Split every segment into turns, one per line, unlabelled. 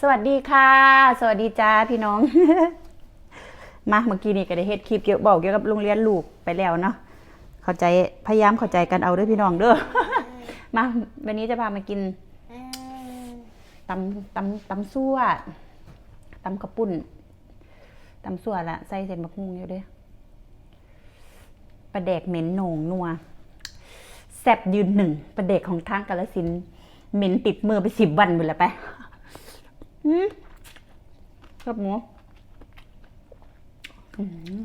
สวัสดีค่ะ สวัสดีจ้าพี่น้อง มาเมื่อกี้นี่ก็ได้เฮ็ดคลิปเกี่ยวบอกเกี่ยวกับโรงเรียนลูกไปแล้วเนาะเข้าใจพยายามเข้าใจกันเอาด้วยพี่น้องเด้อมาวันนี้จะพามากินตำตำตำซั่วตำกระปุ่นตำซั่วละใส่เส้นมะฮุ่งอยู่ด้อปลาแดกเหม็นหนงนัวแซบยืนหนึ่งปลาแดกของทางกาลสินเหม็นติดมือไปสิบวันหมดแล้วไป อืมกับหมูอืม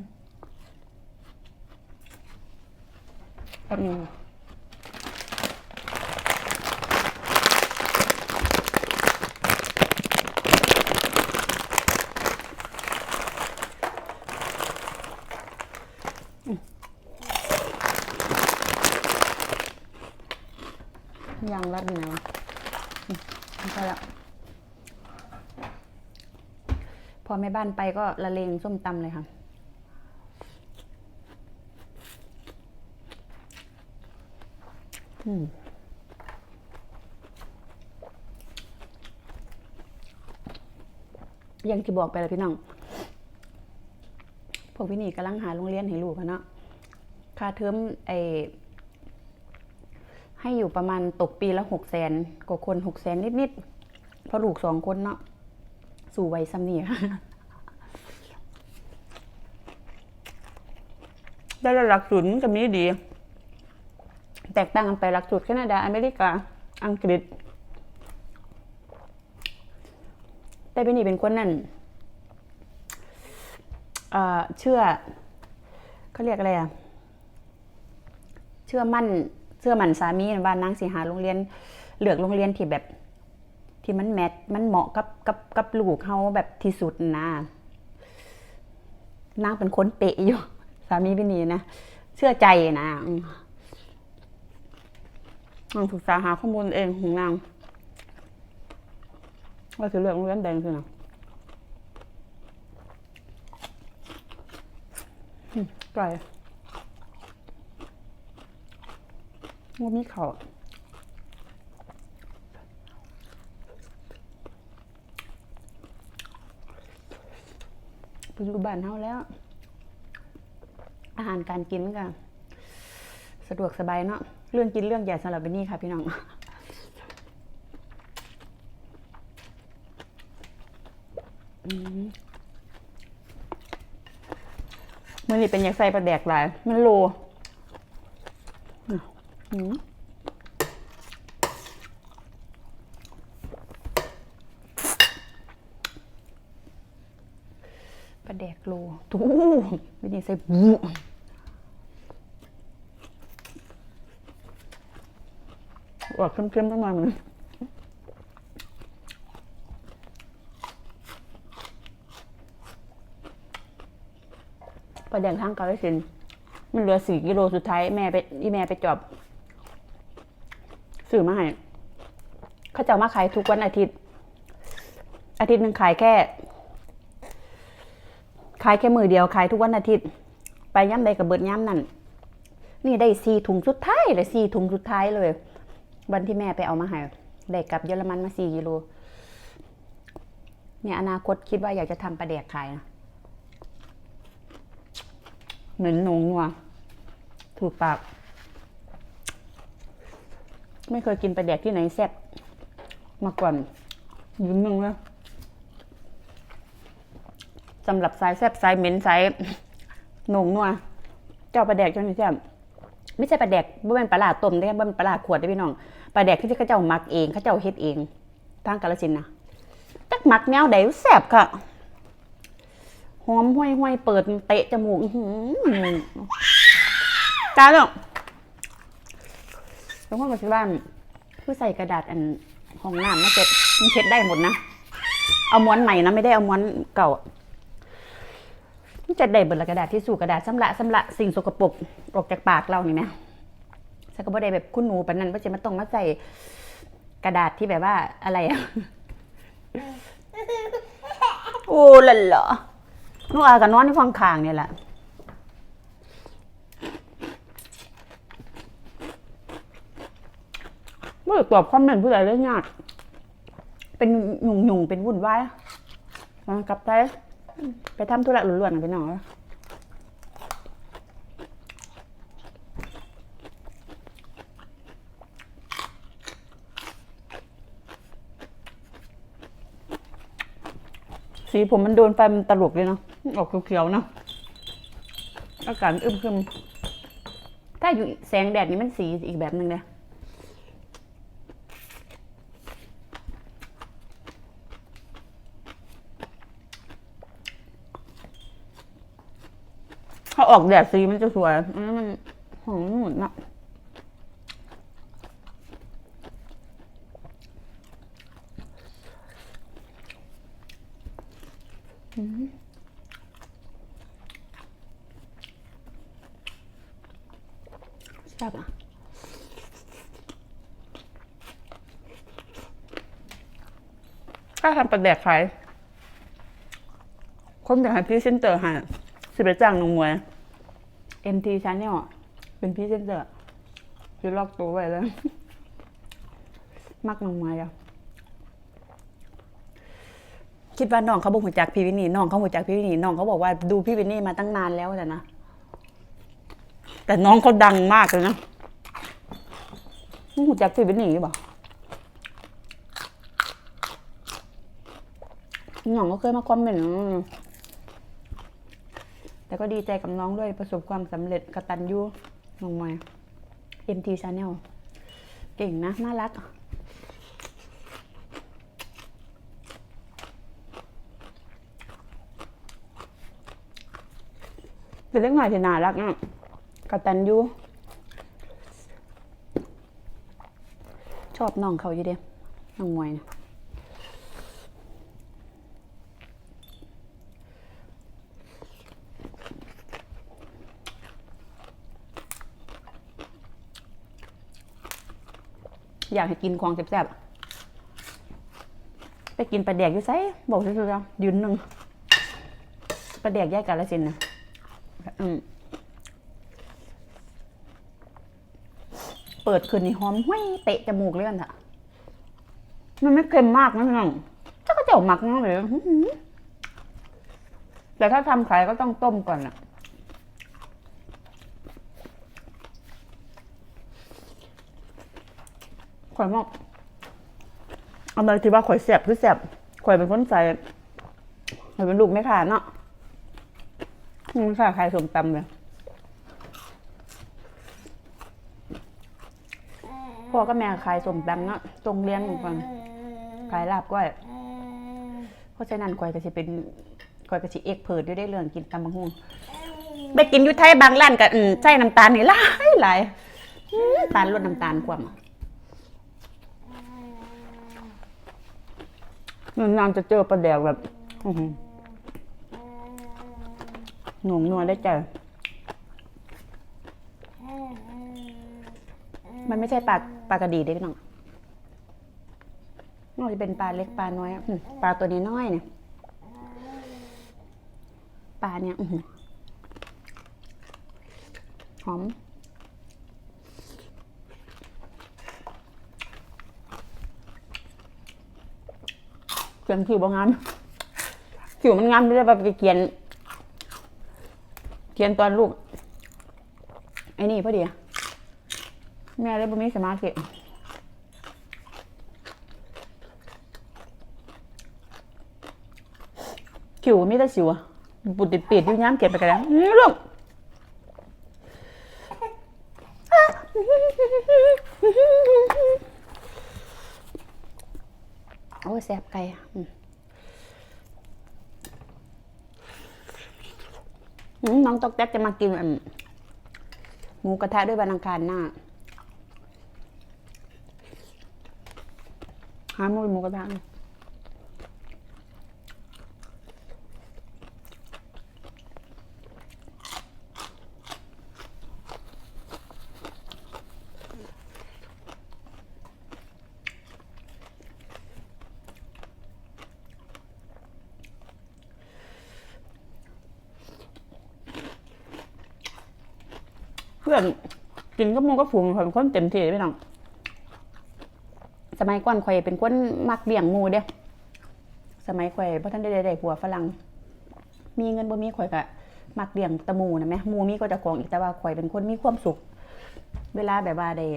กับหมูอืมยางรัดอยู่ไหนวะอืมไม่ใช่ละ พอ แม่บ้านไปก็ละเลงส้มตำเลยค่ะ อืมยังที่บอกไปแล้วพี่น้อง พวกพี่นี่กำลังหาโรงเรียนให้ลูกอะเนาะ ค่าเทอมไอให้อยู่ประมาณตกปีละหกแสนกว่าคนหกแสนนิดๆ เพราะลูกสองคนเนาะ สู่วัยซ้ำนี่ค่ะ ได้หลักสูตรมันก็มีดี แตกต่างกันไปหลักสูตรแคนาดาอเมริกา อังกฤษ แต่เป็นนี่เป็นคนนั่นเชื่อเขาเรียกอะไรอะเชื่อมั่นเชื่อมั่นสามีบ้านนางสีหาโรงเรียนเลือกโรงเรียนที่แบบที่มันแมทมันเหมาะกับกับกับลูกเขาแบบที่สุดนะนางเป็นคนเปะอยู่ สามีพี่นีนะเชื่อใจนะอืมนางศึกษาหาข้อมูลเองของนางว่าจะเลือกโรงเรียนแดงคือนะไก่ว่ามีเขาวปัจจุบันเท่าแล้ว อาหารการกินก็สะดวกสบายเนาะเรื่องกินเรื่องใหญ่สำหรับเบนนี่ค่ะพี่น้องอมมื่อนี้เป็นอยากใส่ปลาแดกหลาย มันโลปลาแดกโลตู้เบนนี่ใส่บู ออกเข้มๆประมาณนึงปลาแดกทางกาลสินมันเหลือสี่กิโลสุดท้ายแม่ไปอีแม่ไปจอบซื้อมาให้เขาจะมาขายทุกวันอาทิตย์ อาทิตย์หนึ่งขายแค่ ขายแค่มือเดียวขายทุกวันอาทิตย์ ไปย่ำใดกับเบิดย่ำนั่นนี่ได้สี่ถุงสุดท้ายเลยสี่ถุงสุดท้ายเลย วันที่แม่ไปเอามาให้ได้กลับเยอรมันมาสี่กิโลเนี่ยอนาคตคิดว่าอยากจะทำปลาแดกขายนะเหมือนหนงนัวถูกปาก ไม่เคยกินปลาแดกที่ไหนแซ่บมาก่อนยืนหนึ่งเลยสำหรับสายแซบสายเหม็นสายหนงนัวเจ้าปลาแดกเจ้านี่แซ่บไม่ใช่ปลาแดกบ่เป็นปลาหลาต้มได้บ่เป็นปลาหลาขวดได้พี่น้อง ลาแดกที่เขาเจ้ามักเองเขาเจ้าเฮ็ดเองทางกาลสินนะจักหมักแนวใดแซ่บค่ะหอมห้วยห้วยๆเปิดเตะจมูกหือจ้าเนาะแล้วก็มาที่บ้านคือใส่กระดาษอันห้องน้ำนะเจ็ดมันเช็ดได้หมดนะ เอาม้วนใหม่นะไม่ได้เอาม้วนเก่าจะได้เบิดกระดาษที่สู่กระดาษสำละสำละสิ่งสกปรกออกจากปากเรานี่ไหม ฉันก็บ่ได้แบบคุณหนูปานนั้นว่าจะมาต้องมาใส่กระดาษที่แบบว่าอะไรอะโอ้ละเหรอหนูอากับนอนที่ฟังคางเนี่ยแหละไม่ได้ตอบคอมเมนต์ผู้ใดเลยยากเป็นหยุ่งหยุ่งๆเป็นวุ่นวายมากลับไปไปทำธุระล้วนๆกันไปหน่อย สีผมมันโดนไฟมันตลกเลยเนาะออกเขียวๆเนาะอากาศอึมครึมถ้าอยู่แสงแดดนี่มันสีอีกแบบหนึ่งเลยถ้าออกแดดสีมันจะสวยอันนั้มันหอมหมุนอะอืมแซ่บอะ ถ้า ทำประแดกขายคนอยากให้พรีเซนเตอร์หาสิไปจ้างนงมวย MT Channel เป็นพรีเซนเตอร์จะลอกตัวไว้แล้ว มักนงมวยอะคิดว่าน้องเขาบอกหัวจักพี่วินนี่น้องเขาหัวจักพี่วินนี่น้องเขาบอกว่าดูพี่วินนี่มาตั้งนานแล้วแต่นะแต่น้องเขาดังมากเลยนะมึงหัวจักพี่วินนี่หรือเปล่า น้องก็เคยมาคอมเมนต์แต่ก็ดีใจกับน้องด้วยประสบความสำเร็จกตันยูน้องมาย MT Channel เก่งนะ น่ารัก เป็นเล็กหน่อยที่น่ารักนะกตันยูชอบน้องเขาอยู่เดียน้องมวยนะ อยากให้กินของแซ่บๆไปกินปลาแดกอยู่ไสบอกซื่อๆยืนหนึ่งปลาแดกแยกกันละสินนะอืมเปิดคืนนี้หอมห้วยเตะจมูกเลยกันอะมันไม่เค็มมากนะพี่น้องถ้าก็เจ้าหมักนั่นเลยอื้อแต่ถ้าทำขายก็ต้องต้มก่อนอะ ข่อยมอกเอามาที่ว่าข่อยแสบคือแสบข่อยเป็นคนใส่ข่อยเป็นลูกไม่ขาดเนาะไม่ขาดขายสมตำเลยพ่อก็แม่ขายสมตำเนาะตรงเลี้ยงเหมือนกันขายลาบก้อยเพราะฉะนั้นข่อยก็จะเป็นข่อยก็จะเอกเพิดด้วยได้เรื่องกินตำบักหุ่งไปกินอยุไทยบางร้านกับใส่น้ำตาลนี่หลายหลายอื้อตาลลดน้ำตาลความอะ นานๆจะเจอปลาแดกแบบหนุ่มนัวได้ใจ มันไม่ใช่ปลาปลากระดีเด็กน้องน่าจะเป็นปลาเล็กปลาน้อยปลาตัวนี้น้อยเนี่ยปลาเนี่ยหอม ขียนผิวบางงามผิวมันงามไม่ได้แบบไปเขียน เขียนตอนลูกไอ้นี่พอดีแม่เลยบ่มีสมาธิผิวมีแต่สิวอะบุติดปียดอยู่ย้ำเขียนไปกันแล้วอื้อลูก อ้ยแสบไก่น้องตอกแตกจะมากินหมูกระทะด้วยวันอังคารหน้าหาหมูหมูกระทะ พื่อนกินก็มูก็ฝูงผมคนเต็มที่เลยพี่น้องสมัยก่อนข่อยเป็นคนมักเลี้ยงหมูเด้สมัยข่อยเพราะท่านได้ได้ผัวฝรั่งมีเงินบ่มีข่อยก็มักเลี้ยงตะมูนะแม่มูมีก็จะของอีกแต่ว่าข่อยเป็นคนมีความสุข เวลาแบบว่าได้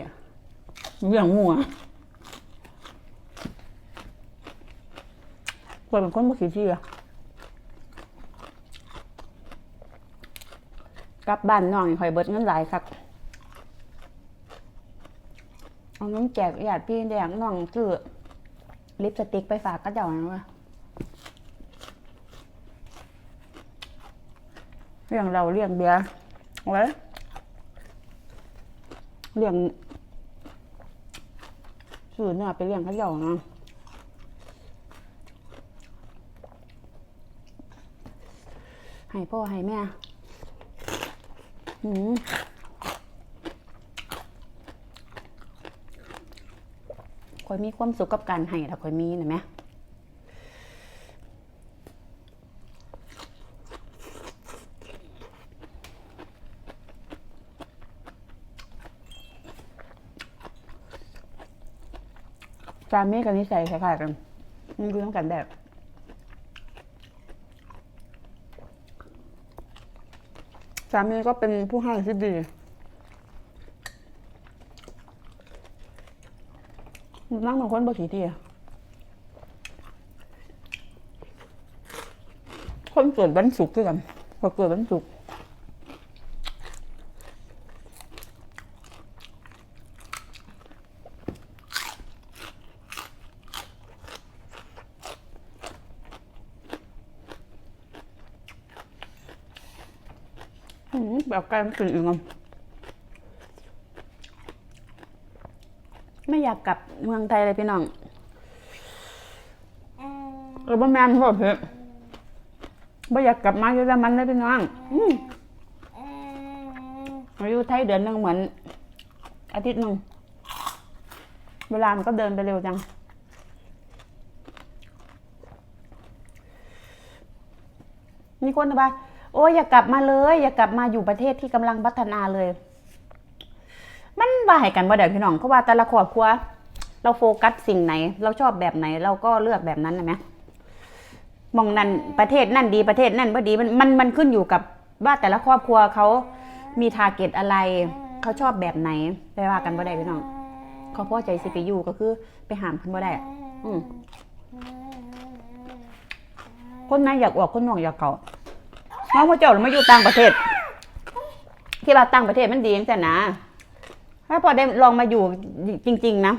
เลี้ยงหมูข่อยเป็นคนบ่ขี้เชื่อ กลับบ้านน้องนี่ข่อยเบิดเงินหลายคักเอาน้องแจกญาติพี่แดงน้องซื้อลิปสติกไปฝากก็เจ้านะวะเรื่องเราเรื่องเบียร์เอาไว้เรื่องซื้อเนื้อไปเลี้ยงเขาเจ้านะให้พ่อให้แม่ อืมคอยมีความสุขกับการให้ถ้าคอยมีนะแม่จามีกับนิสัยคล้ายๆกันมันคือต้องกันแบบ สามีก็เป็นผู้ให้ที่ดี นั่งบางคนบ่ขี้เดียคนเกิดวันศุกร์ด้วยกันพอเกิดวันศุกร์อืม แบบการกินอีกอะไม่อยากกลับเมืองไทยเลยพี่น้องเออบ่แม่นพ่อเพิ่นบ่อยากกลับมาเยอรมันเลยพี่น้องอืมมาอยู่ไทยเดือนหนึงเหมือน อาทิตย์หนึ่งเวลามันก็เดินไปเร็วจัง มีคนบอกว่า โอ้ยอย่ากลับมาเลย อย่ากลับมาอยู่ประเทศที่กำลังพัฒนาเลย มันว่าให้กันบ่ได้พี่น้องเพราะว่าแต่ละครอบครัว เราโฟกัสสิ่งไหน เราชอบแบบไหน เราก็เลือกแบบนั้นนะไหมมองนั่นประเทศนั่นดีประเทศนั่นบ่ดีมันมันมันขึ้นอยู่กับว่าแต่ละครอบครัวเขามีทาร์เก็ตอะไรเขาชอบแบบไหนไปว่ากันบ่ได้พี่น้องเขาพ่อใจสิไปอยู่ก็คือไปหามเพิ่นบ่ได้อืมคนไหนอยากออกคนน้องอยากเก่า น้องพระเจ้ามาอยู่ต่างประเทศ ที่ว่าต่างประเทศมันดีจังแต่นะ ถ้าพอได้ลองมาอยู่จริง ๆ นะ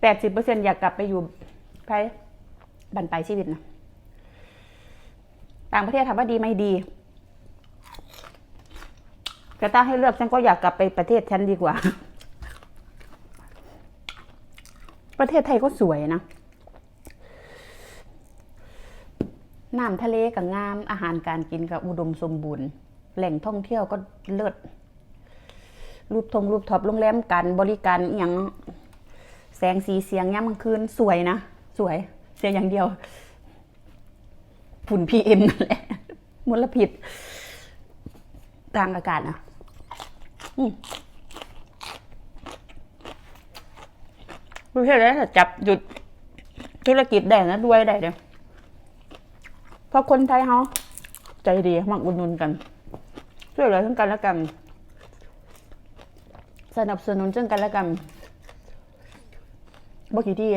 แปดสิบเปอร์เซ็นอยากกลับไปอยู่ไปบันปลายชีวิตนะต่างประเทศถามว่าดีไหมดีแต่ถ้าให้เลือกฉันก็อยากกลับไปประเทศฉันดีกว่า ประเทศไทยก็สวยนะ น้ำทะเลกับงาม อาหารการกินกับอุดมสมบูรณ์ แหล่งท่องเที่ยวก็เลิศ รูปทงรูปท็อปโรงแรมกัน บริการอย่างแสงสีเสียงย่ำกลางคืนสวยนะ สวย เสียอย่างเดียว ฝุ่นพีเอ็มนั่นแหละมลพิษทางอากาศนะอืมประเทศอะไรจับหยุดธุรกิจได้นะด้วยได้เดี๋ยว เพราะคนไทยเขาใจดีมักอุดหนุนกัน ช่วยเหลือทั้งกันและกัน สนับสนุนซึ่งกันและกันบ่กี่ที่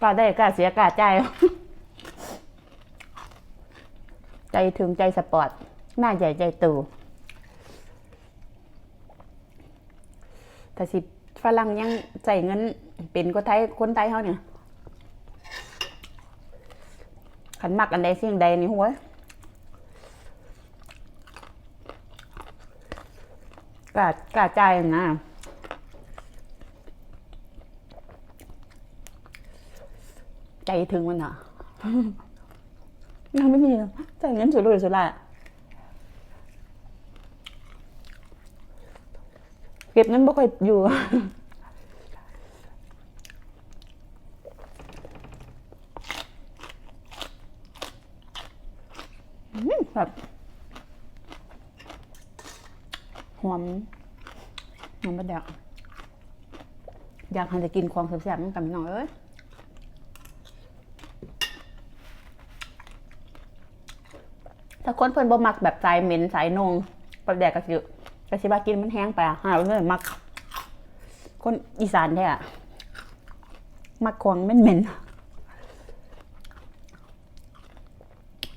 กล้าได้กล้าเสียกล้าใจ ใจถึงใจสปอร์ต หน้าใหญ่ใจตูแต่สิฝรั่งยังใส่เงินเป็นก็ไทยคนไทยเขาเนี่ย ขันมักอันใดสิ่งใดนี่หัวกล้ากล้าใจนะใจถึงมันอะยังไม่มีใจายเงินสุดเลยสุดละเก็บเงินบ่ค่อยอยู่ อืมแบบห อมหอมประเดกอยากหันจะกินของแซ่บๆมันกับน้องเอ้ยถ้าคนเพิ่นบ่มักแบบสายเหม็นสายนงปลาแดกก็สิก็สิว่ากินมันแห้งไปอะหาเรื่องมัก คนอีสานแท้อะมักของเหม็นๆ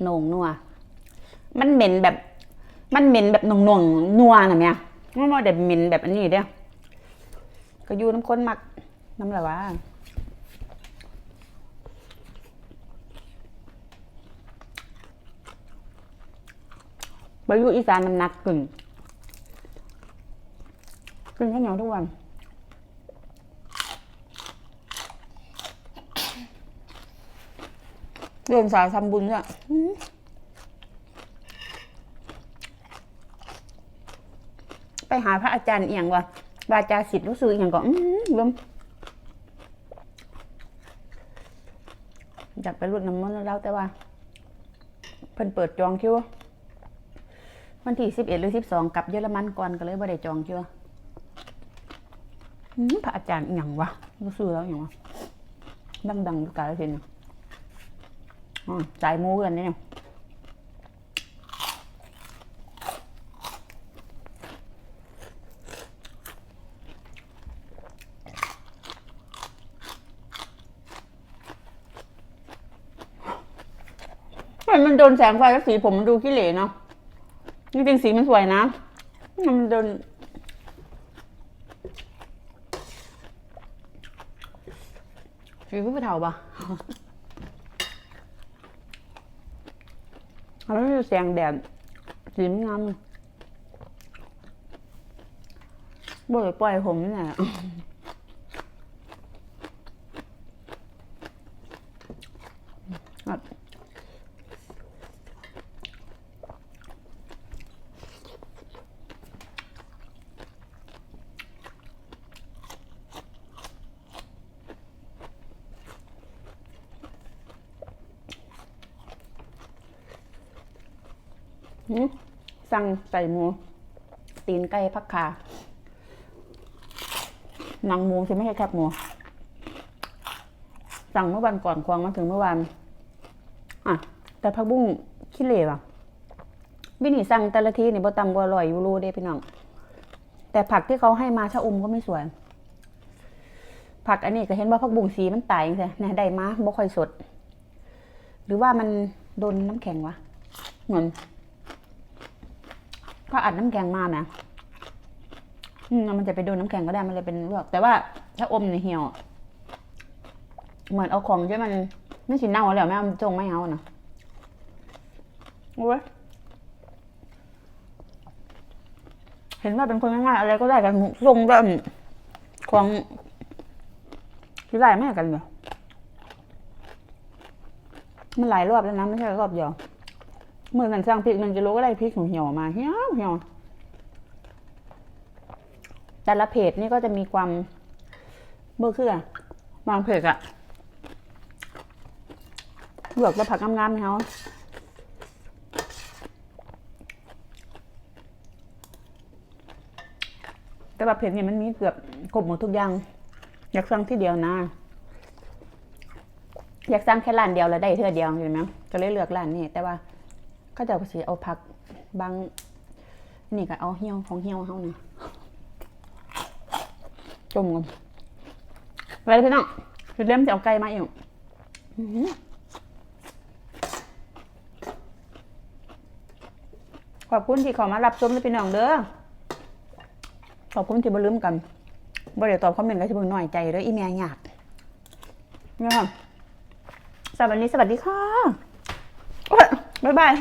โหนงนัวมันเหม็นแบบ มันเหม็นแบบหน่วงหน่วงๆนัวน่ะเมียมันบ่ได้เหม็นแบบอันนี้เด้อก็อยู่น้ำข้นมักน้ำอะไรวะไปอยู่อีสานมันหนักกึ่งกึ่งข้าวเหนียวทุกวันเดินสายทำบุญเนี่ยอื้อไป หาพระอาจารย์เอียงว่ะวาจาสิทธิ์รู้สึกอย่างก็อืมลมอยากไปรุดน้ำมันต์แล้วแต่ว่าเพิ่นเปิดจองคิววันที่สิบเอ็ดหรือสิบสองกลับเยอรมันก่อนก็เลยบ่ได้จองคิวอืมพระอาจารย์อย่างวะรู้สึกแล้วอย่างวะดังๆกาลสินธุ์อืมสายมูกันเนี่ย มันมันโดนแสงไฟแล้วสีผมมันดูขี้เหร่เนาะจริงๆสีมันสวยนะ มันโดนสีผู้เฒ่าปะเขาไม่มีแสงแดดสีมันงามบ่อยปล่อยผมนี่แหละแบบหืม สั่งใส่หมู ตีนไก่พักขาหนังหมูใช่ไหมใช่แคบหมู สั่งเมื่อวันก่อนควงมาถึงเมื่อวานอะ แต่ผักบุ้งขี้เหร่ว่ะวินี่สั่งแต่ละทีนี่บ่ต่ำกว่าร้อยยูโรเด้พี่น้อง แต่ผักที่เขาให้มาชะอมก็ไม่สวย ผักอันนี้ก็เห็นว่าผักบุ้งสีมันตายจังซี่เนี่ยได้มาบ่ค่อยสด หรือว่ามันโดนน้ำแข็งวะเหมือน ก็อัดน้ำแข็งมาไหมอืมมันจะไปโดนน้ำแข็งก็ได้มันเลยเป็นลือกแต่ว่าถ้าอมในเหี่ยว เหมือนเอาของที่มันไม่สิเน่าแล้วแม่เอาจงไม่เอานะโอ้ยเห็นว่าเป็นคนง่ายๆอะไรก็ได้กันทรงแบบของที่ได้ไม่กันเหรอมันหลายรอบแล้วนะไม่ใช่รอบเดียว เมื่อนั้นสร้างพริกหนึ่งกิโลก็ได้พริกของเหี่ยวมาเหี่ยวเหี่ยวแต่ละเพจนี่ก็จะมีความเบอร์คืออะบางเพจอะเลือกแล้วผักงามๆเขาแต่ว่าเพจนี่ยมันมีเกือบครบหมดทุกอย่าง อยากสั่งที่เดียวนะ อยากสั่งแค่ร้านเดียวแล้วได้เท่าเดียวเห็นไหมก็เลยเลือกร้านนี้แต่ว่า ก็จะเอาสิเอาผักบางนี่ก็เอาเหี่ยวของเหี่ยวเขานะจมกันไปเลยพี่น้องคือเล่มจะเอาไก่มาอีกขอบคุณที่เขอมารับชมเลยพี่น้องเด้อขอบคุณที่บ่ลืมกันบ่ได้ตอบคอมเมนต์ก็สิเบิ่งน้อยใจเด้ออีเมียหยาดเนี่ยค่ะสวัสดีสวัสดีค่ะบ๊ายบาย